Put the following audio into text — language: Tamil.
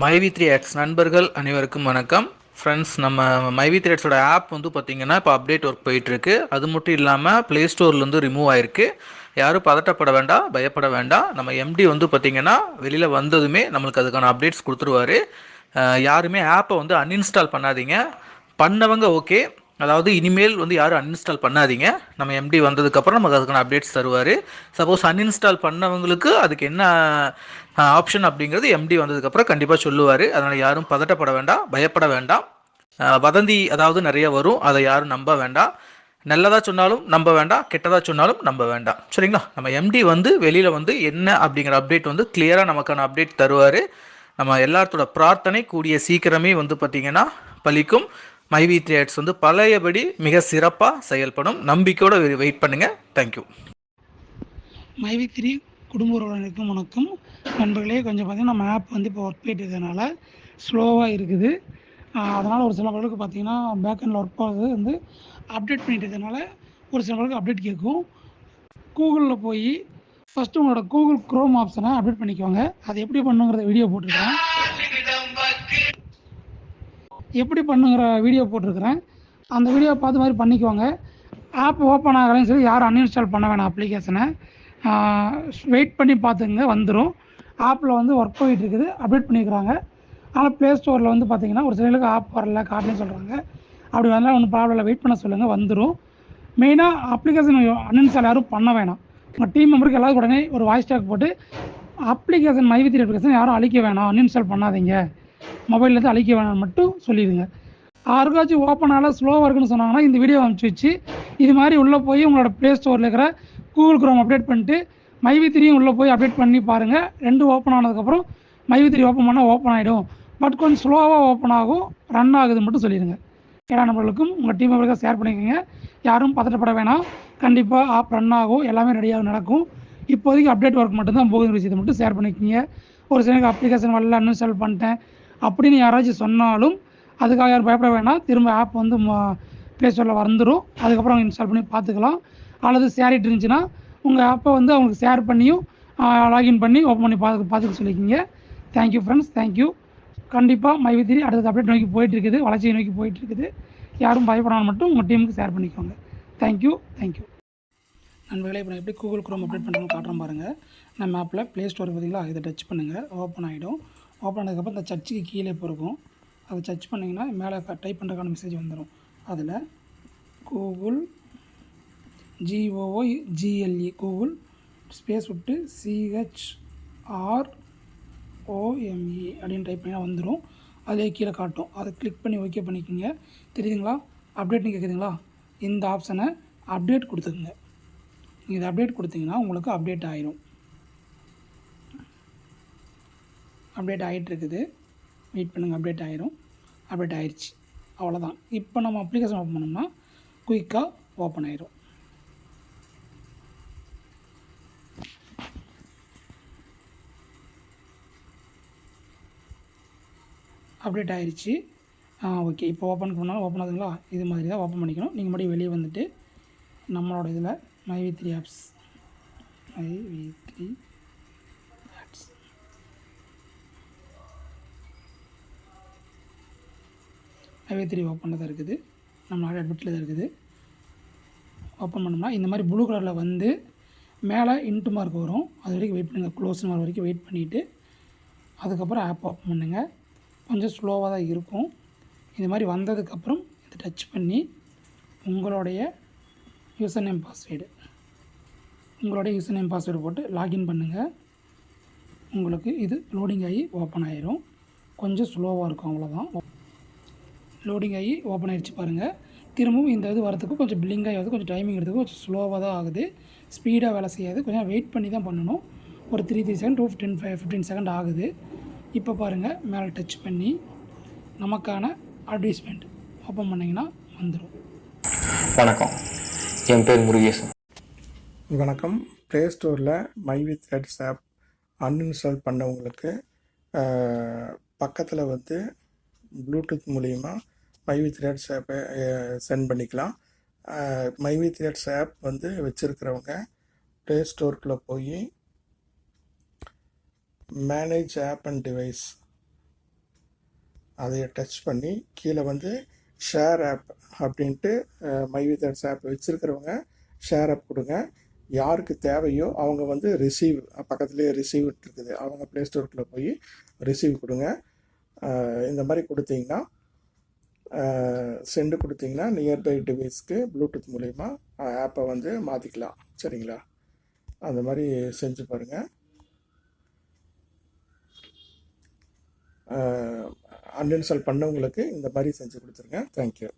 மைவி த்ரீ எக்ஸ் நண்பர்கள் அனைவருக்கும் வணக்கம். ஃப்ரெண்ட்ஸ் நம்ம மைவி த்ரீ எக்ஸோட ஆப் வந்து பார்த்திங்கன்னா இப்போ அப்டேட் ஒர்க் போயிட்டுருக்கு. அது மட்டும் இல்லாமல் ப்ளே ஸ்டோர்லேருந்து ரிமூவ் ஆயிருக்கு. யாரும் பதட்டப்பட வேண்டாம் பயப்பட வேண்டாம். நம்ம எம்டி வந்து பார்த்திங்கன்னா வெளியில் வந்ததுமே நம்மளுக்கு அதுக்கான அப்டேட்ஸ் கொடுத்துருவாரு. யாருமே ஆப்பை வந்து அன்இன்ஸ்டால் பண்ணாதீங்க. பண்ணவங்க ஓகே அதாவது இனிமேல் வந்து யாரும் அன்இன்ஸ்டால் பண்ணாதீங்க. நம்ம எம்டி வந்ததுக்கப்புறம் நமக்கு அதுக்கான அப்டேட்ஸ் தருவார். சப்போஸ் அன்இன்ஸ்டால் பண்ணவங்களுக்கு அதுக்கு என்ன ஆப்ஷன் அப்படிங்கிறது எம்டி வந்ததுக்கப்புறம் கண்டிப்பாக சொல்லுவார். அதனால் யாரும் பதட்டப்பட வேண்டாம் பயப்பட வேண்டாம். வதந்தி அதாவது நிறைய வரும். அதை யாரும் நம்ப வேண்டாம். நல்லதாக சொன்னாலும் நம்ப வேண்டாம். கெட்டதாக சொன்னாலும் நம்ப வேண்டாம். சரிங்களா? நம்ம எம்டி வந்து வெளியில் வந்து என்ன அப்படிங்கிற அப்டேட் வந்து கிளியராக நமக்கான அப்டேட் தருவார். நம்ம எல்லாத்தோட பிரார்த்தனை கூடிய சீக்கிரமே வந்து பார்த்திங்கன்னா பலிக்கும். மைவி த்ரேட்ஸ் வந்து பழையபடி மிக சிறப்பாக செயல்படும். நம்பிக்கையோட வெயிட் பண்ணுங்கள் தேங்க்யூ மைவி த்ரீ குடும்ப உறவினருக்கும் வணக்கம். நண்பர்களே கொஞ்சம் பார்த்தீங்கன்னா நம்ம ஆப் வந்து இப்போ ஒர்க் போயிட்டு இருக்கிறதுனால ஸ்லோவாக இருக்குது. அதனால் ஒரு சில பேருக்கு பார்த்தீங்கன்னா பேக்கெண்டில் ஒர்க் ஆகுது. வந்து அப்டேட் பண்ணிட்டு இருக்கிறதுனால ஒரு சில பேருக்கு அப்டேட் கேட்கும். கூகுளில் போய் ஃபஸ்ட்டு உங்களோட கூகுள் க்ரோம் ஆப்ஷனை அப்டேட் பண்ணிக்கோங்க. அது எப்படி பண்ணுங்கிறத வீடியோ போட்டிருக்கிறேன் எப்படி பண்ணுங்கிற வீடியோ போட்டிருக்கிறேன். அந்த வீடியோ பார்த்து மாதிரி பண்ணிக்குவாங்க. ஆப் ஓப்பன் ஆகலைன்னு சொல்லி யாரும் அன்இன்ஸ்டால் பண்ண வேணாம் அப்ளிகேஷனை வெயிட் பண்ணி பார்த்துங்க வந்துடும் ஆப்பில் வந்து ஒர்க் போயிட்டு இருக்குது. அப்டேட் பண்ணியிருக்கிறாங்க ஆனால் ப்ளே ஸ்டோரில் வந்து பார்த்தீங்கன்னா ஒரு சிலருக்கு ஆப் வரல காட்டுன்னு சொல்கிறாங்க அப்படி வந்தால் ஒன்றும் ப்ராப்ளம் இல்லை. வெயிட் பண்ண சொல்லுங்கள் வந்துடும் மெயினாக அப்ளிகேஷன் அன்இன்ஸ்டால் யாரும் பண்ண வேணாம். உங்கள் டீம் மெம்பருக்கு எல்லாருக்கும் உடனே ஒரு வாய்ஸ் டேக் போட்டு application my V three application யாரும் அழிக்க வேணாம். அன்இன்ஸ்டால் பண்ணாதீங்க. மொபைல்லேருந்து அழிக்க வேணாம் மட்டும் சொல்லிடுங்க. யாருக்காச்சும் ஓப்பன் ஆகல ஸ்லோவாக இருக்குன்னு சொன்னாங்கன்னா இந்த வீடியோ அனுப்பிச்சு வச்சு இது மாதிரி உள்ளே போய் உங்களோட ப்ளே ஸ்டோரில் இருக்கிற கூகுள் குரோம் அப்டேட் பண்ணிட்டு மைவி த்ரீயும் உள்ளே போய் அப்டேட் பண்ணி பாருங்கள் ரெண்டு ஓப்பன் ஆனதுக்கப்புறம் மைவி த்ரீ ஓப்பன் பண்ணால் ஓப்பன் ஆகிடும் பட் கொஞ்சம் ஸ்லோவாக ஓப்பன் ஆகும் ரன் ஆகுது மட்டும் சொல்லிடுங்க. எல்லா நம்பர்களுக்கும் உங்கள் டீம் மெம்பருக்கு ஷேர் பண்ணிக்கோங்க. யாரும் பதட்டப்பட வேணாம். கண்டிப்பாக ஆப் ரன் ஆகும் எல்லாமே ரெடியாக நடக்கும். இப்போதைக்கு அப்டேட் ஒர்க் மட்டும்தான் போகுது விஷயத்தை மட்டும் ஷேர் பண்ணிக்கோங்க. ஒரு சிலருக்கு அப்ளிகேஷன் வரல அன்இன்ஸ்டால் பண்ணிட்டேன். அப்படின்னு யாராச்சும் சொன்னாலும் அதுக்காக யாரும் பயப்பட வேணாம் திரும்ப ஆப் வந்து ப்ளே ஸ்டோரில் வந்துடும் அதுக்கப்புறம் இன்ஸ்டால் பண்ணி பார்த்துக்கலாம். அல்லது ஷேரிட் இருந்துச்சுன்னா உங்கள் ஆப்பை வந்து அவங்களுக்கு ஷேர் பண்ணியும் லாகின் பண்ணி ஓப்பன் பண்ணி பார்த்து பார்த்துக்க சொல்லிக்கிங்க. தேங்க்யூ ஃப்ரெண்ட்ஸ் தேங்க்யூ கண்டிப்பாக மைவித்திரி அடுத்த அப்டேட் நோக்கி போயிட்டுருக்குது. வளர்ச்சியை நோக்கி போயிட்டு இருக்குது யாரும் பயப்படாமல் மட்டும் உங்கள் டீமுக்கு ஷேர் பண்ணிக்கோங்க. தேங்க்யூ தேங்க்யூ நண்பர்களே இப்போ நான் எப்படி கூகுள் குரோம் அப்டேட் பண்ணுறோம்னு காட்டுறோம் பாருங்கள் நம்ம ஆப்பில் ப்ளே ஸ்டோர் பார்த்தீங்களா? இதை டச் பண்ணுங்கள் ஓப்பன் ஆகிடும் ஓப்பன் ஆனதுக்கப்புறம் இந்த சர்ச்சுக்கு கீழே இப்போ இருக்கும் அதை சர்ச் பண்ணிங்கன்னா மேலே டைப் பண்ணுறதுக்கான மெசேஜ் வந்துடும் அதில் Google G O O G L E Google space விட்டு C H R O M E அப்படின்னு டைப் பண்ணினா வந்துடும் அதே கீழே காட்டும். அதை கிளிக் பண்ணி ஓகே பண்ணிக்கோங்க. தெரியுதுங்களா? அப்டேட்னு கேட்குதுங்களா இந்த ஆப்ஷனை அப்டேட் கொடுத்துக்குங்க. நீங்கள் இதை அப்டேட் கொடுத்தீங்கன்னா உங்களுக்கு அப்டேட் ஆயிரும். அப்டேட் ஆகிட்டுருக்குது வெயிட் பண்ணுங்கள் அப்டேட் ஆயிரும். அப்டேட் ஆயிடுச்சு அவ்வளோதான் இப்போ நம்ம அப்ளிகேஷன் ஓப்பன் பண்ணோம்னா குயிக்காக ஓப்பன் ஆயிரும். அப்டேட் ஆயிடுச்சு ஓகே இப்போ ஓப்பன் பண்ணாலும் ஓப்பன் ஆகுதுங்களா? இது மாதிரி தான் ஓப்பன் பண்ணிக்கணும். நீங்கள் மறுபடியும் வெளியே வந்துட்டு நம்மளோட இதில் my V three apps my V three ஐவே three ஓப்பனில் தான் இருக்குது. நம்மளோட அட்மிட்டில் தான் இருக்குது. ஓப்பன் பண்ணோம்னா இந்த மாதிரி ப்ளூ கலரில் வந்து மேலே இன்ட்டு மார்க் வரும். அது வரைக்கும் வெயிட் பண்ணுங்கள் க்ளோஸ் மார்க் வரைக்கும் வெயிட் பண்ணிவிட்டு அதுக்கப்புறம் ஆப் ஓப்பன் பண்ணுங்கள் கொஞ்சம் ஸ்லோவாக தான் இருக்கும். இந்த மாதிரி வந்ததுக்கப்புறம் இதை டச் பண்ணி உங்களுடைய யூசர் நேம் பாஸ்வேர்டு உங்களுடைய யூசர் நேம் பாஸ்வேர்டு போட்டு லாகின் பண்ணுங்கள் உங்களுக்கு இது லோடிங் ஆகி ஓப்பன் ஆகிரும் கொஞ்சம் ஸ்லோவாக இருக்கும். அவ்வளோதான் லோடிங் ஆகி ஓப்பன் ஆகிடுச்சு பாருங்கள் திரும்பவும் இந்த இது வரதுக்கு கொஞ்சம் பில்லிங் ஆகிறது கொஞ்சம் டைமிங் எடுத்துக்கு கொஞ்சம் ஸ்லோவாக தான் ஆகுது. ஸ்பீடாக வேலை செய்யாது. கொஞ்சம் வெயிட் பண்ணி தான் பண்ணணும். ஒரு three three second to fifteen five fifteen second ஆகுது. இப்போ பாருங்கள் மேலே டச் பண்ணி நமக்கான அட்வர்டைஸ்மெண்ட் ஓப்பன் பண்ணிங்கன்னா வந்துடும் வணக்கம். என் பேர் முருகேசன். வணக்கம். ப்ளே ஸ்டோரில் my with heads app uninstall பண்ணவங்களுக்கு பக்கத்தில் வந்து ப்ளூடூத் மூலிமா மை வித் ஆப்பை சென்ட் பண்ணிக்கலாம். மை வித் ஆப் வந்து வச்சுருக்கிறவங்க ப்ளே ஸ்டோருக்குள்ளே போய் மேனேஜ் ஆப் அண்ட் டிவைஸ் அதை டச் பண்ணி கீழே வந்து ஷேர் ஆப் அப்படின்ட்டு மைவிதர்ஸ் ஆப் வச்சுருக்கிறவங்க ஷேர் ஆப் கொடுங்க. யாருக்கு தேவையோ அவங்க வந்து ரிசீவ் பக்கத்துலேயே ரிசீவ் இருக்குது. அவங்க ப்ளே ஸ்டோருக்குள்ளே போய் ரிசீவ் கொடுங்க. இந்த மாதிரி கொடுத்தீங்கன்னா சென்டு கொடுத்தீங்கன்னா நியர்பை டிவைஸ்க்கு ப்ளூடூத் மூலிமா ஆப்பை வந்து மாற்றிக்கலாம் சரிங்களா? அந்த மாதிரி செஞ்சு பாருங்கள் அன்இன்ஸ்டால் பண்ணவங்களுக்கு இந்த மாதிரி செஞ்சு கொடுத்துருங்க. தேங்க்யூ